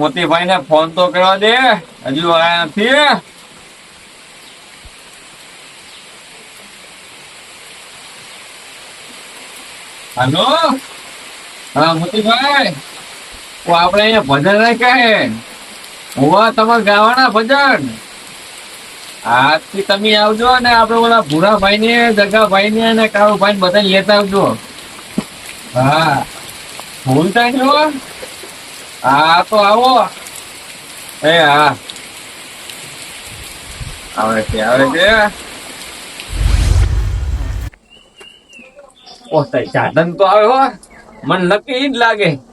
મોતીભાઈ ને ફોન તો કરવા દે. હજુ આયા નથી. હલો? હા મોતીભાઈ? આપણે અહીંયા ભજન રાખ્યા હે. હોવા તમારે ગાવાના ભજન. આજથી તમે આવજો ને આપણે ઓલા ભૂરાભાઈ ને જગાભાઈ ને અને કાળુભાઈ ને બધા લેતા આવજો. હા. ભૂલતા નહીં હો. હા, તો આવો. એ, હા. આવે છે આવે છે. ઓ, તઈ સાધન તો આવે હો. મને નક્કી જ લાગે.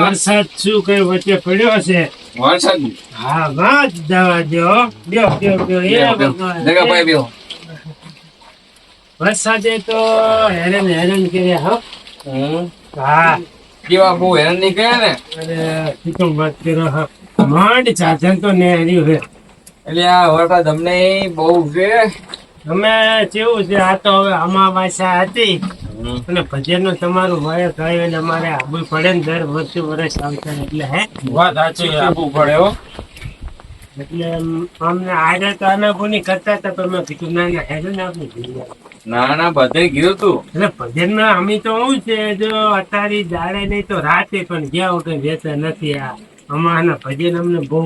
વરસાદ શું કઈ વચ્ચે પડ્યો છે. વરસાદ હા વાત દવા દો વરસાદે તો હેરાન હેરાન કર્યા હા હા કેવા બહુ હેરાન નહીં કર્યા ને? અરે શું વાત કરો હો. માંડ સાધન તો નેહર્યું છે. એટલે આ વરસાદ અમને બહુ છે. અમે કેવું છે આ તો હવે અમાવાસ્યા હતી. અને ભજનનું તમારું વય થયું એટલે અમારે આબુ પડે ને દર વર્ષે વર્ષ આવશે એટલે હે? વાત સાચી આબુ પડે હો. એટલે અમને આજે તો આનાપુની કરતા હતા પણ મેં કીધું ના ના હેડો ને આપણે ના ના બધે કીધું તું. એટલે ભજનમાં અમે તો શું છે જો અત્યારે જાડે નહીં તો રાતે પણ જ્યાં વગર રહેતા નથી આ. અમારા ભજન અમને બહુ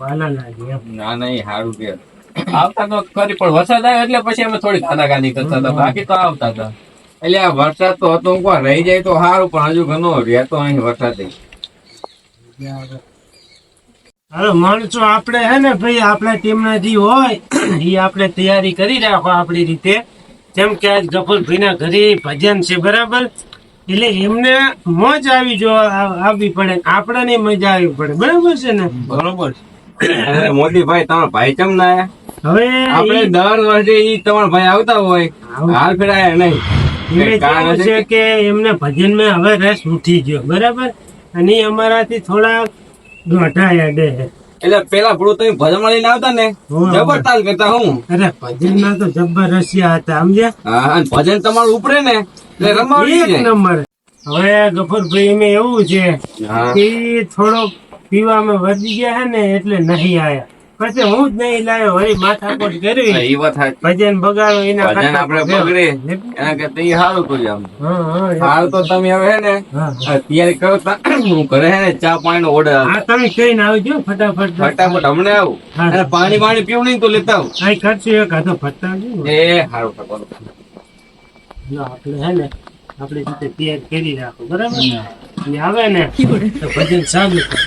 વાલા લાગે ના ના એ સારું કે. આવતા તો ખરી પણ વરસાદ આવ્યો એટલે પછી અમે થોડી ખાનાગાની કરતા હતા. બાકી તો આવતા હતા. એટલે આ વરસાદ તો હતો હું રહી જાય તો સારું પણ હજુ ઘણો રહેતો અહીં વરસાદ. હવે માણસો આપણે હે ને ભાઈ આપણા ટીમના જે હોય એ આપણે તૈયારી કરી રાખો આપણી રીતે. જેમ કે આજ ગફુલભાઈના ઘરે ભજન છે બરાબર? એટલે એમને મોજ આવી જો આવવી પડે. આપણને મજા આવી પડે. બરાબર છે ને? બરોબર મોદીભાઈ તમારા ભાઈ કેમ ના હવે આપણે દર વર્ષે ઈ તમારા ભાઈ આવતા હોય. હાલ ફેરાયા નહીં. કારણ છે કે? એમને ભજનમાં હવે રસ ઉઠી ગયો બરાબર? અને અમારાથી થોડા એટલે પેલા પૂરું તમે ભજનમાં લઈને આવતા ને? હોવે, જબર તાલ કરતા હું. અરે ના તો જબ્બર રસિયા હતા સમજ્યા? હા ભજન તમારું ઉપરે ને? એટલે રમાડી એક નંબર. હવે ગફરભાઈ એમાં એવું છે કે થોડો પીવામાં વધી ગયા હે ને એટલે નહીં આયા. પછી હું જ નહીં લાવ્યો વળી માથાકોટ કરી. એ વાત ભજન બગાડો એના ભજન આપણે બગડે એના કરતા ઈ સારું કર્યું આમ. એ- હાલ તો તમે હવે ને અત્યારે કહો તા હું ઘરે હે ને ચા પાણી નો ઓર્ડર હા તમે કહીને આવજો ફટાફટ. ફટાફટ હમણાં આવું. અને પાણી પાણી પીવું નહીં તો લેતા આવું. કઈ ખર્ચો એક હાથો ફટતા. એ સારું લો, આપણે હે ને આપણે રીતે તૈયાર કરી રાખો બરાબર? ને આવે ને તો ભજન કરો.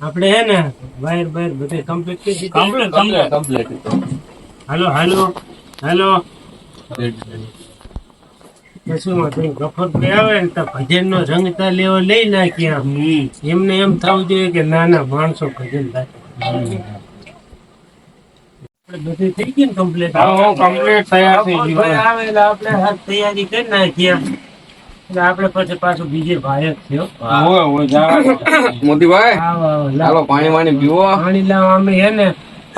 આપણે હે ને વાયર વાયર બધે કમ્પ્લીટ કરી દીધું? કમ્પ્લીટ કમ્પ્લીટ હાલો હાલો હાલો. તો શું હતું ગફરભાઈ આવે ને તો ભજન નો રંગ તા લેવો લઈ નાખીએ એમને એમ થવું જોઈએ કે ના ના માણસો ભજન થાય બધું થઈ ગયું ને કમ્પ્લીટ તૈયાર થઈ ગફરભાઈ આવે આપણે તૈયારી કરી નાખીએ. એટલે આપણે પછી પાછું બીજે ભાઈ જ થયો. મોતીભાઈ આવો, આવો, લાવો. ચાલો પાણી વાણી પીવો. પાણી લાવવા અમે હે ને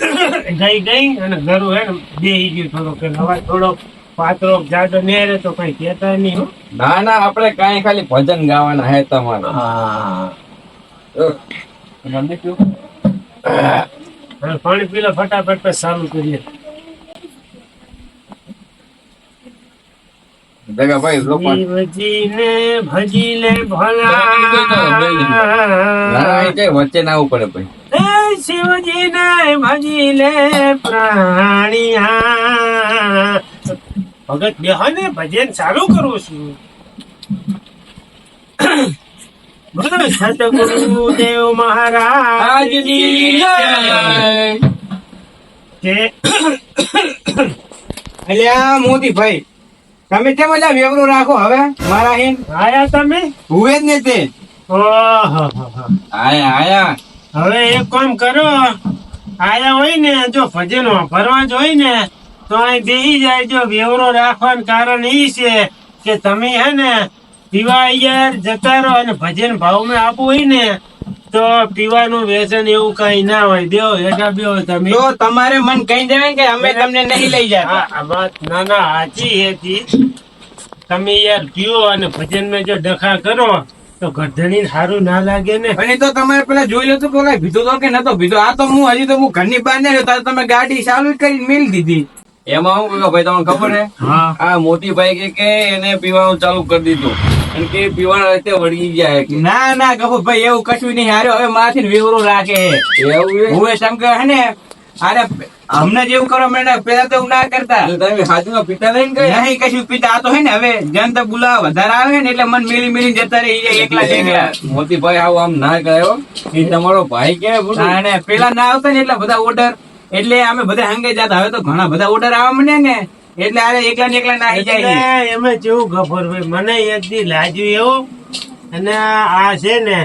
ગઈ ગઈ અને ઘરું હે ને બેહી ગયું થોડોક. એટલે હવે થોડો પાતળો જાડો નેરે તો કઈ કેતા નહીં ના ના આપણે કાંઈ ખાલી ભજન ગાવાના હે તમારે. પાણી પી લો ફટાફટ ચાલુ કરીએ જગાભાઈ લોકો શિવજીને ભજી લે ભલા ના એ કઈ વચ્ચે ના પડે ભાઈ. શિવજી ને ભજી લે પ્રાણિયા. ભગત બેહો ને ભજન ચાલુ કરું છું. સતગુરુદેવ સતગુરુ દેવ મહારાજ અલ્યા મોદી ભાઈ તમે કેમ એટલે વેવરો રાખો હવે? મારા હિન? આયા તમે? હુએ જ ને તે. આયા આયા. હવે એક કામ કરો. આયા હોય ને જો ભજન ભરવા જ હોય ને તો અહીં દેહી જાય જો વેવરો રાખવાનું કારણ એ છે કે તમે હે ને યાર જતા રહો અને ભજન ભાવમાં આપવું હોય ને તો પીવાનું વ્યસન એવું કઈ ના હોય બેહો હેઠા બેહો તમે. તો તમારે મન કહી દેવે કે અમે તમને નહીં લઈ જતા. આ- આ વાત ના ના સાચી હતી તમે યાર પીવો અને ભજનમાં જો ડખા કરો તો ગરધણી સારું ના લાગે ને. અને તો તમારે પેલા જોઈ લો તો પેલા ભીધો તો કે નતો ભીધો આ તો હું હજી તો હું ઘરની બહાર નહીં રહ્યો તારે તમે ગાડી ચાલુ કરી મેલ દીધી. એમાં હું કે ભાઈ તમને ખબર હે હા. આ મોટી ભાઈ કે કે એને પીવાનું ચાલુ કરી દીધું. કે પીવાના રસ્તે વળગી જાય ના ના કપૂર ભાઈ એવું કશું નહીં. હાર્યો હવે માથી વેવરો રાખે. એવું હું સમ કે હે ને અરે હમણાં જેવું કરો મને પેલા તો ના કરતા. તમે હાથમાં પીતા નહીં કઈ? નહીં કશું પીતા. આ તો હે ને હવે જનતા બોલાવા વધારે આવે ને એટલે મન મિલી મેલી જતા રહી એકલા એકલા. મોતી ભાઈ આવું આમ ના ગયો એ તમારો ભાઈ કે પેલા ના આવતા ને એટલા બધા ઓર્ડર એટલે અમે બધા હંગે જતા. હવે તો ઘણા બધા ઓર્ડર આવવા મને ને. એટલે આરે એકલા ને એકલા નાહી જાય એમાં કેવું ખબર ભાઈ. મને એક દી લાગ્યું એવું. અને આ છે ને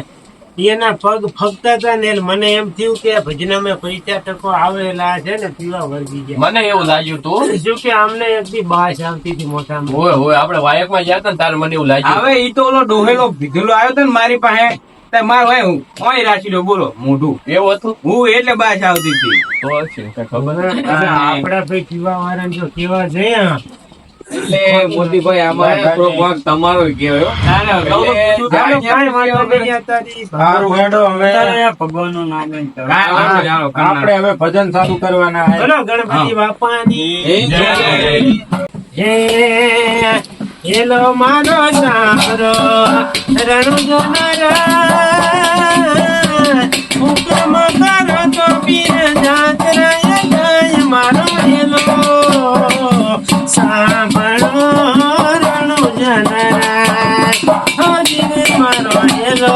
એના પગ ફગતા હતા ને મને એમ થયું કે ભજનામાં પૈસા ટકો આવેલા છે ને પીવા વર્ગી ગયા. મને એવું લાગ્યું તું. શું કે અમને એક દી બાસ આવતી હતી મોટા હોય હોય આપણે વાયકમાં ગયા હતા ને તારે મને એવું લાગ્યું. હવે ઈ તો ઓલો ડોહેલો ભીધેલો આવ્યો તો ને મારી પાસે. તે માર ભાઈ ઓય રાખી લો બોલો મોઢું. એવું હતું? હું એટલે બાજ આવતી હતી. છે ખબર આપડા ભાઈ કેવા વાળા જો કેવા જયા એટલે આમાં ભાગ તમારો કહેવાય સારું હવે આપણે ભજન ચાલુ કરવાના ગણપતિ બાપાની. હે હેલો મારો સારો રણુ જનારા હુકમ કરો તો પીર જાત રાય ગાય મારો હેલો. સાંભળો રણુ જનારા હજી મારો હેલો.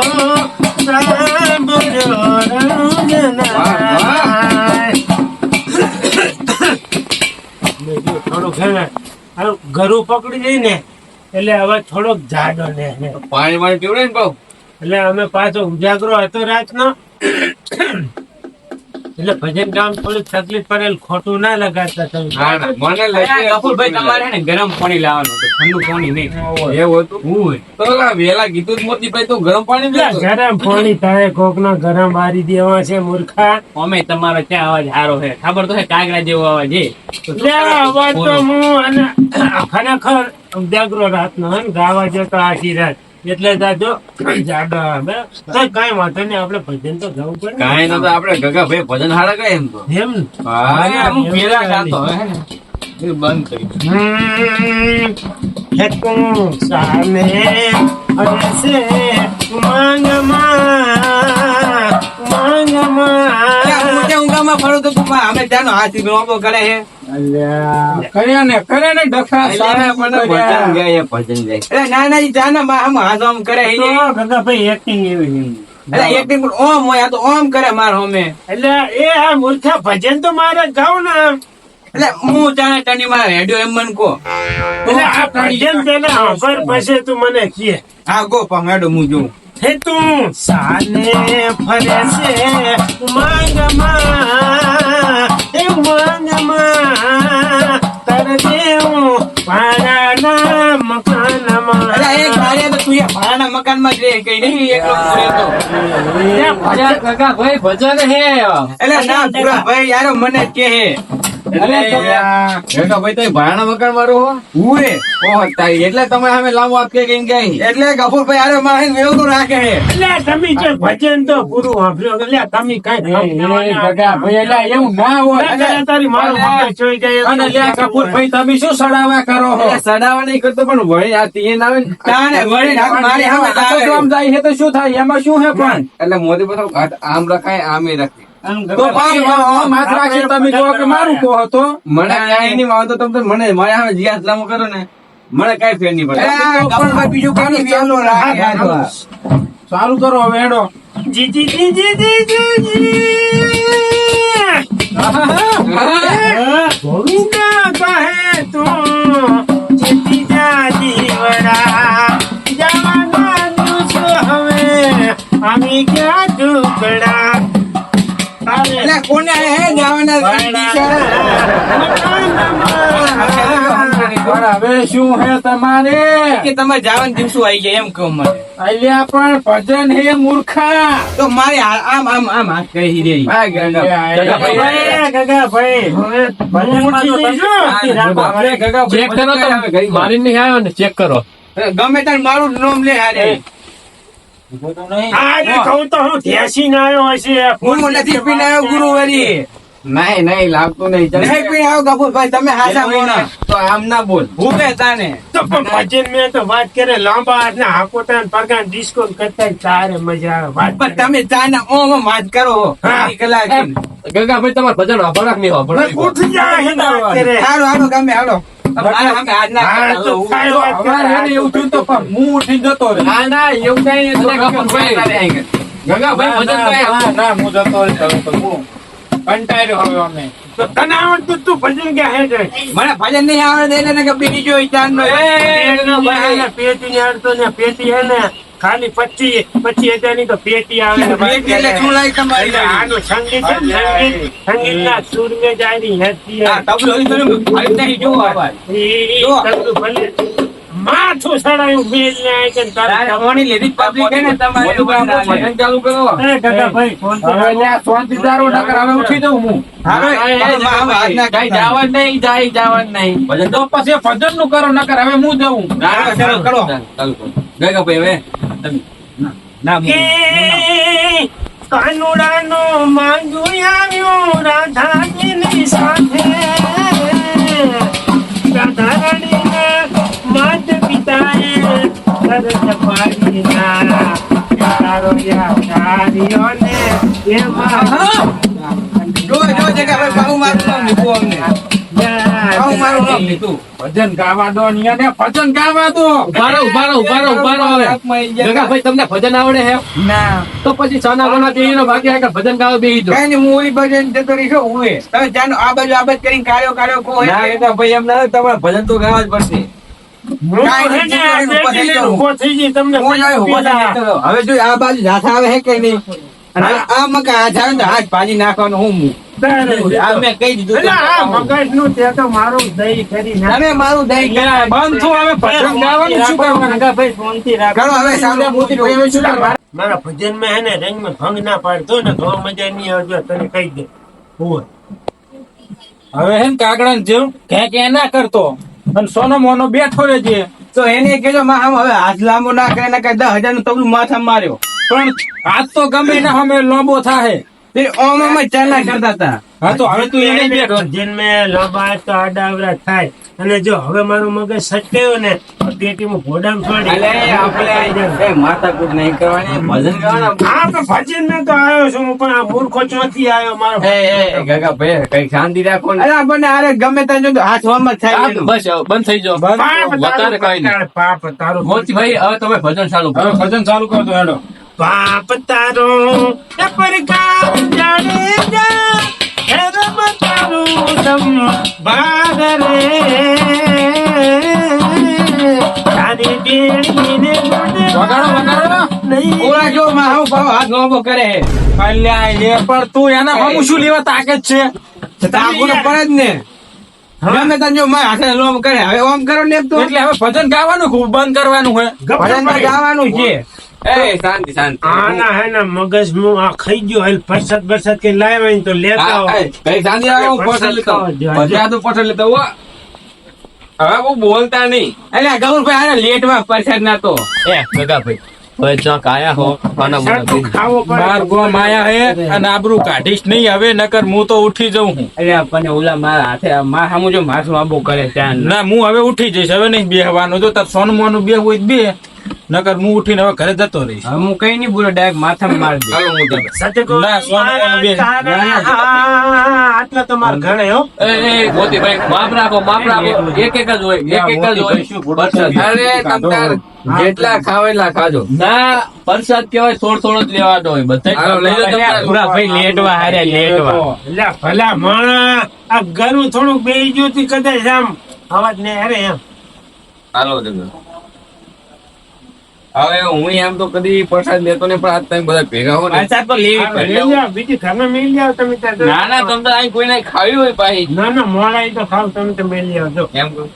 સાંભળો રણુ જનારા થોડુંક હે ને આમ પકડી જઈને ને એટલે હવે થોડોક જાડો ને ને. પાણી વાણી પીવડે ને ભાવ એટલે અમે પાછો ઉજાગરો હતો રાતનો. એટલે ભજન કામ થોડી તકલીફ પડેલ ખોટું ના લગાડતા તમે. મને લાગે કપૂરભાઈ તમારે ને ગરમ પાણી લાવવાનું ઠંડુ પાણી નહીં. એવું હતું? તો વેલા કીધું જ મોતી ભાઈ તું ગરમ પાણી. ગરમ પાણી તારે કોક ના ગરમ મારી દેવા છે મૂર્ખા. અમે તમારો ક્યાં અવાજ સારો છે? ખબર તો છે કાગડા જેવો અવાજ છે. એટલે અવાજ તો હું અને ખરેખર ઉજાગરો રાત નો ગાવા જતો આખી રાત એટલે દાદો જાડો તો કઈ વાંધો નહીં આપણે ભજન તો ગાવું પડે કઈ નતો આપણે ગગા ભાઈ ભજન હારા કરે એમ તો. એમ? ને? હું પેલા ગાતો હે બંધ કરી તું સામે અને સે ને ને. ગાય ગાય ના ના જાને માં. ભજન તો મારે ગાવું ને. એટલે હું જાણે ટની માં હેડ્યો એમ મન કો એટલે આ ભજન પેલા ખબર પછી તું મને કહે. હા ગો પંગાડો હેડો હું જોઉં. હે તું? સાને ફરે છે માંગમાં એ માંગમાં તર દેવું પાડાના મકાનમાં. એટલે એ ઘરે તો તું ભાડાના મકાનમાં જ રે કઈ નહીં એકલો હું રહેતો. કાકા ભાઈ ભજન હે. એટલે ના પૂરા ભાઈ યાર મને કે હે. એટલે ગગા ભાઈ તો ભાણા મકાન મારું હો. હુએ ઓહો તારી એટલે તમે સામે લાંબુ આપકે કઈ ગાય એટલે ગફુર ભાઈ યાર મારે વેવતું રાખે એટલે તમે જે ભજન તો પૂરું સાંભળ્યો એટલે તમે કઈ એ, એ, ગગા ભાઈ, એટલે એવું ના હોય. તારી મારું જોઈ જાય અને લ્યા કપૂર તમે શું સડાવા કરો હો? સડાવા નહીં કરતો પણ વળી આ તીન આવે ને. વળી મારી સામે આ તો આવે. જો આમ જાય છે તો શું થાય? એમાં શું હે પણ? એટલે મોદી બધો આમ રખાય આમે રાખે. તો પાછું આમ તમે જો કે મારું કહો હતો મને ક્યાંય નહીં વાંધો તમે મને મારે જીયાસ લાંબો કરો ને. મને કઈ ફેર નહીં પડે. ભાઈ બીજું યાર ચાલુ કરો હવે હેડો. જી જી જી જી જી જી જી. ગોવિંદ કહે તું જીતી પણ હવે શું હે તમારે કે તમારે જવાના દિવસો આવી જાય એમ કહું મને. અલ્યા પણ ભજન હે મૂર્ખા. તો મારે આમ આમ આમ હાથ કરી રહી ગગા ભાઈ, ચેક મારી નહીં આવ્યો ને ચેક કરો. ગમે તાર મારું નામ લે હારે. આજે કહું તો હું ધ્યાસી ના આવ્યો હશે. હું નથી પીને આવ્યો ગુરુવારી નહીં નહીં લાગતું નહીં. નહીં પીને આવ્યો કપૂરભાઈ તમે હાસા બોલો તો આમ ના બોલ હું કે તાને તો ભજન મેં તો વાત કરે લાંબા હાથના હાકોટા પરગાન ડિસ્કો કરતા ચારે મજા આવે વાત પણ તમે ચાના ઓમ ઓમ વાત કરો કલાક ગંગાભાઈ તમારે ભજન વાપરક નહીં વાપર ઉઠી જાય. હાલો હાલો ગમે હાલો મારા સામે હાથ ના હા, કરતા. તો કાંઈ વાત અમારે હે ને એવું થયું તો પણ હું જતો રહ્યો. ના ના એવું કઈ નહીં. અરે ગફુરભાઈ. ગંગાભાઈ ભજન ના, કઈ હું જતો કંટાળ્યો હવે અમે. તો તને આવડતું તું ભજન ક્યાં હે જાય મને ભજન નહીં આવડે એટલે ને કે બીજી જો ચાંદનો પેટી ને અડતો ને પેટી હે ને ખાલી પચીસ પચીસ હજારની તો પેટી આવે ને આનું સંગીત છે ને, સંગીત ના સુર મેં જાયરી હેતી તબલો ઈ પેલું ભાઈ નહીં જોવો. આ વાત. ઈ જો. ભલે. માથું સડાયું મેલ ને આ કે તારે public હે ને તમારે ભજન ચાલુ કરો. એ ગગાભાઈ, ફોન કરો હવે આ શાંતિ દારો નકર હવે ઉઠી જઉં હું. ના કઈ કરતા. નહીં જાય જવાનું નહીં. ભજન તો પછી ભજનનું કરો નકર હવે હું જઉં ના ચાલો, કરો. ચાલુ કરો ગઈ ભાઈ હવે. તમે ના, કાનુડાનો માંગુ આવ્યો રાધાજીની સાથે. બાહુ. બાહુ. ભજન ગાવા દો ભજન રહો રહો રહો રહો તમને ભજન આવડે હે ના. તો પછી સોના ગોના ભજન ગાવા. કાંઈ હું બાજુ જતો રહીશ, હું તમે જાણો, આ બાજુ આ બાજુ કરીને કાર્યો કાર્યો ના એટલે- ભાઈ એમ ના તમારે ભજન તો ગાવા જ પડશે હું હું. હવે જો આ બાજુ હાથ આવે હે કે નહીં? આ- આ મકા આ આવે તો હાથ ભાજી નાખવાનો હું મું. મેં કહી દીધું એટલે આ મગજનું તે તો મારું દહીં કરી નાખ. તમે મારું દહીં કરાય. બંધ થો હવે ભજનમાં હે રંગમાં ભંગ ના પાડતો ને તો મજા નહીં આવજો તને કહી દે. હવે હે કાગડા જેવું કે ના કરતો. અને સોનો મોનો બેઠો રહેજે. તો એને કેજો માં, આમ હવે હાથ લાંબો ના કરે ને કઈ દસ હજારનું તબલું માથા માર્યો. પણ આજ તો ગમે ને અમે લોબો થાય તે ઓમ અમે જ કરતા હતા. હા તો હવે તું એને બેઠો. ભજન મેં લાંબા તો આડાવડા થાય. અને જો હવે મારું મગજ સટકાયું ને તો પેટીમાં ઘોડામ છોડી અલે આપણે માથાકૂટ નહીં કરવાની ભજન ગાવાના હા તો ભજન મેં તો આવ્યો છું પણ આ મૂર્ખો ચોથી આવ્યો મારો. એ એ ગગા ભાઈ કઈ શાંતિ રાખો ને. અરે આરે ગમે ત્યાં જો હાથ હોમ થાય બસ બંધ થઈ જાઓ. પાપ વધારે કઈ નહીં. તારું પાપ તારું મોતીભાઈ હવે તમે ભજન ચાલુ કરો. ભજન ચાલુ કરો તો હેડો. પાપ તારો પર પરકાર જાણે જા. હે તારું તમ બાગરે તારી બેડીને વગાડો વગાડો નહીં. ઓલા જો માં ભાવ હાથ લાંબો કરે. અલ્યા એ પણ તું એના હમું શું લેવા તાકે જ છે? તો તાગુને પડે જ ને. ગમે તમે જો માં હાથે લોમ કરે. હવે ઓમ કરો ને તો. એટલે હવે ભજન ગાવાનું ખૂબ બંધ કરવાનું ભજન ગાવાનું છે. એ શાંતિ શાંતિ. આના હે ને મગજનું આ ખાઈ ગયો હે પરસાદ બરસાદ કે લાવ્યા તો લેતા આવો. કઈ શાંતિ રાખો હું પહોંચી લેતો ભજ્યા તો પહોંચી લેતો હો. હવે બહુ બોલતા નહીં. એટલે આને લેટમાં પરસાદ ના તો. એ ગગાભાઈ હવે ચોક આયા હો આના. બાર ગોમ આયા હે અને આબરૂ કાઢીશ નહીં હવે નકર હું તો ઉઠી જઉં હું. એટલે આપણને ઓલા મારા હાથે મા સામુ જો માથું આબો કરે ત્યાં ના. હું હવે ઉઠી જઈશ હવે નહીં બેહવાનું. જો તાર સોનું મોનું બે હોય બે નકર હું ઉઠીને હવે ઘરે જતો રહીશ હવે હું કઈ નહીં બોલો ડાયરેક્ટ માથામાં મારી દે હાલો હું તમને સતગુરુ ના, સ્વામી બેન. આટલા તો મારા ઘરે હો એ એ મોતીભાઈ માપ રાખો માપ રાખો એક એક જ હોય એક એક જ હોય અરે તમતાર જેટલા ખાવ ખાજો ના પરસાદ કેવાય થોડ થોડો જ લેવાનો હોય બધા હાલો, લઈ લો પૂરા ભાઈ લેટવા હારે લેટવા એટલે ભલા માણા આ ઘરું થોડુંક બેહી ગયું કદાચ આમ અવાજ ને અરે એમ હાલો જગો હવે હું એમ તો કદી પ્રસાદ લેતો ને પણ આજ તમે બધા ભેગા હો ને. પ્રસાદ તો લેવી પડે. બીજી ઘરમાં મેલી આવો તમે ના ના તમે તો અહીં કોઈને ખાવી હોય પાછી ના ના મોડા તો ખાવ તમે તો મેલી આવજો એમ કહું.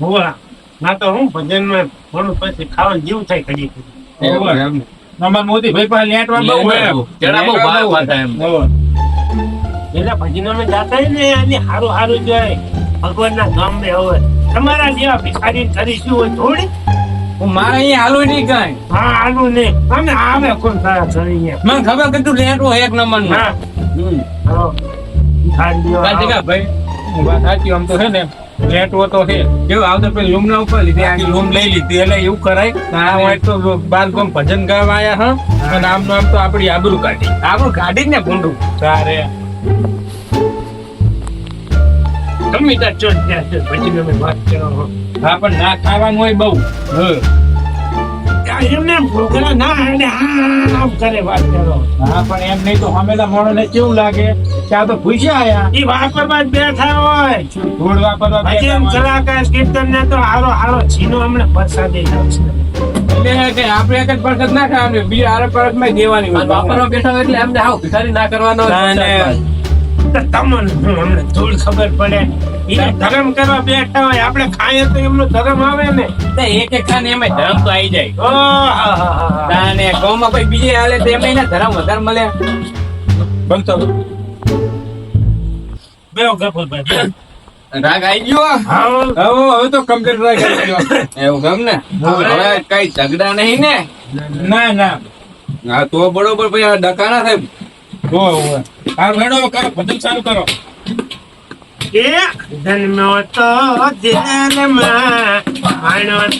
હોવા. ના તો હું ભજનમાં થોડું પછી ખાવાનું જીવ થાય કદી નંબર મોદી ભાઈ પાસે લેટવા બહુ હોય જરા બહુ ભાવ પાછા એમ. એટલે ભજનો ભજનમાં જાતા ને એની હારું હારું જાય ભગવાનના ધામે હવે તમારા જેવા ભિખારી કરીશું હોય થોડી? મારે અહીં હાલું નહીં કઈ. હા આનું નહીં. અમે આવે કોણ તારા ઘરે મને ખબર કે તું લેટો એક નંબરનું હા. હાલો. જગ્યા ભાઈ. વાત સાચી આમ તો છે ને લેટવો તો છે. કેવું આવતો પેલી રૂમના ઉપર લીધી આખી રૂમ લઈ લીધી એટલે એવું કરાય. આ હોય તો બાર ગામ ભજન ગાવા આયા હા. અને આમ આમ તો આપડી આબરૂ કાઢી. આપણું કાઢી જ ને ભૂંડું. તારે. ગમે ત્યાં ચોટ ત્યાં છે. પછી અમે વાત કરો. હા પણ ના ખાવાનું હોય બહુ. એમને છોકરા ના એને આમ કરે વાત કરો. હા પણ એમ નહીં તો હમેલા મોણોને કેવું લાગે? કે આ તો ભૂસ્યા આયા. ઈ વાપરવા જ બેઠા હોય. ધૂળ વાપરવા બેઠા ભજન કલાકાર કીર્તન ને તો હારો હારો છીનો હમણે પ્રસાદી એટલે આપણે એક જ પરસત ના ખાવાનું બીજા આરે પરસમાં દેવાની વાપરવા બેઠા એટલે એમને આવું ભિખારી ના કરવાનો તમને શું અમને ધૂળ ખબર પડે. એ ધર્મ કરવા બેઠા હોય આપણે ખાઈએ તો એમનો ધર્મ આવે ને. એક એક ખાને એમાં ધર્મ તો આવી જાય. ઓ હા હા હા હા. અને ગામમાં કોઈ બીજે હાલે તો એમાં એના ધર્મ વધારે મળે. બનતો બેહો ગફુરભાઈ. રાગ આવી ગયો. હવે હવે તો કમ્પ્લીટ રહી ગયો. એવું ગમ ને? હવે કઈ ઝઘડા નહીં ને? ના ના. હા તો બરોબર ભાઈ ડકાના ડકા ના થાય હો હો આ રેડો કરો ભજન ચાલુ કરો. જન્મ્યો તો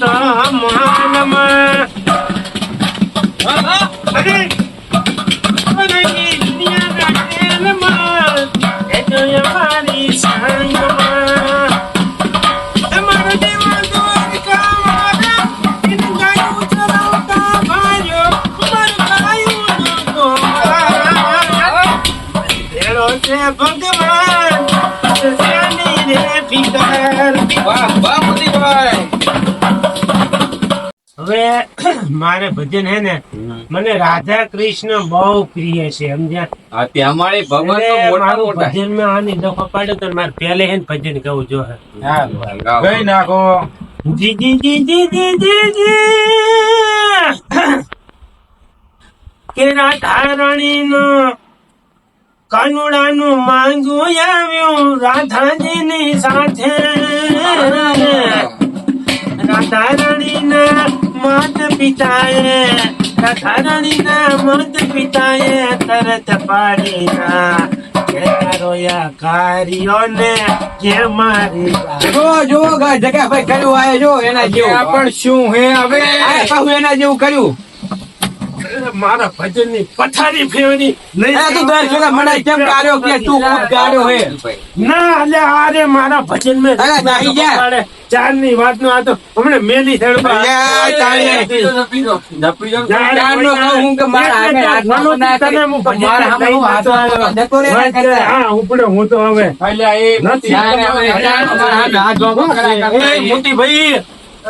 તો મોહનમાં. હવે મારે ભજન હે ને મને રાધા કૃષ્ણ બહુ પ્રિય છે સમજ્યા? હા ભગવાન ભજનમાં આની દફા પાડે તો મારે પહેલે હે ને ભજન ગાવું જો હે. ગઈ નાખો. જી જી જી જી જી જી જી. કે રાધા રાણી નો કાનુડાનું માંગુ આવ્યું રાધાજીની સાથે. રાધા રાણીના માત પિતાએ રાધા મત પિતાએ તરત પાડીના. કે તારો કે મારી જો જો ગાય જગ્યા ભાઈ કર્યું આયો જો એના જેવું. પણ શું હે હવે? એના જેવું કર્યું. મારા ભજનની પથારી ફેરવી નહીં આ તું મને કેમ ગાળ્યો કે તું ખૂબ ગાળ્યો હે ના એટલે આરે મારા ભજન મેં અરે, નાહી જા. ચારની વાત નો આ તો હમણે મેલી. હા ઉપડે હું તો હવે અલ્યા એ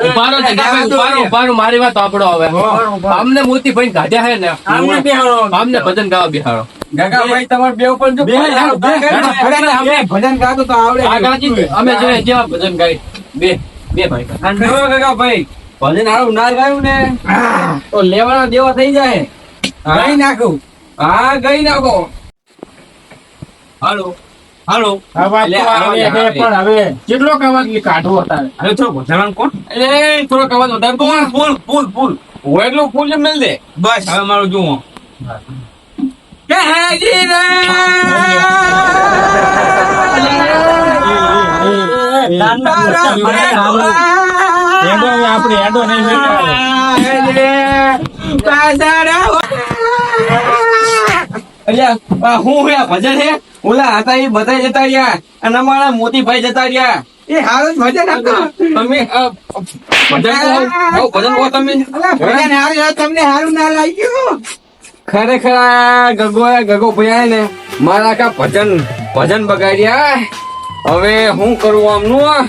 ઉભારો ઉભારો, ઉભારો, મારી વાત આપડો હવે. અમને મોતીભાઈ ગાઢ્યા હે ને અમને બેહાડો. અમને ભજન ગાવા બિહારો. ભાઈ લેવાના દેવા થઈ જાય. ગઈ નાખું. હા ગઈ નાખો. હાલો. હાલો પણ હવે કેટલો કવાલી કાઢવો તારે હવે થોડું ભજન કોણ એ થોડો અવાજ વધારે ફૂલ ફૂલ ફૂલ ફૂલ હોય એટલું ફૂલ મેલ દે બસ હવે મારું જુઓ આપણે એડો નહીં અલ્યા હું હે આ ભજન હે ઓલા હતા એ બધા જતા રહ્યા અને અમારા મોતીભાઈ જતા રહ્યા. એ હારું જ ભજન આપો તમે ભજન કહો, તમે. ભજન હારું તમને હારું ના લાગ્યું? ખરેખર ગગો ગગો ભૈયા ને મારા કા ભજન ભજન બગાડ્યા. હવે હું કરું આમનું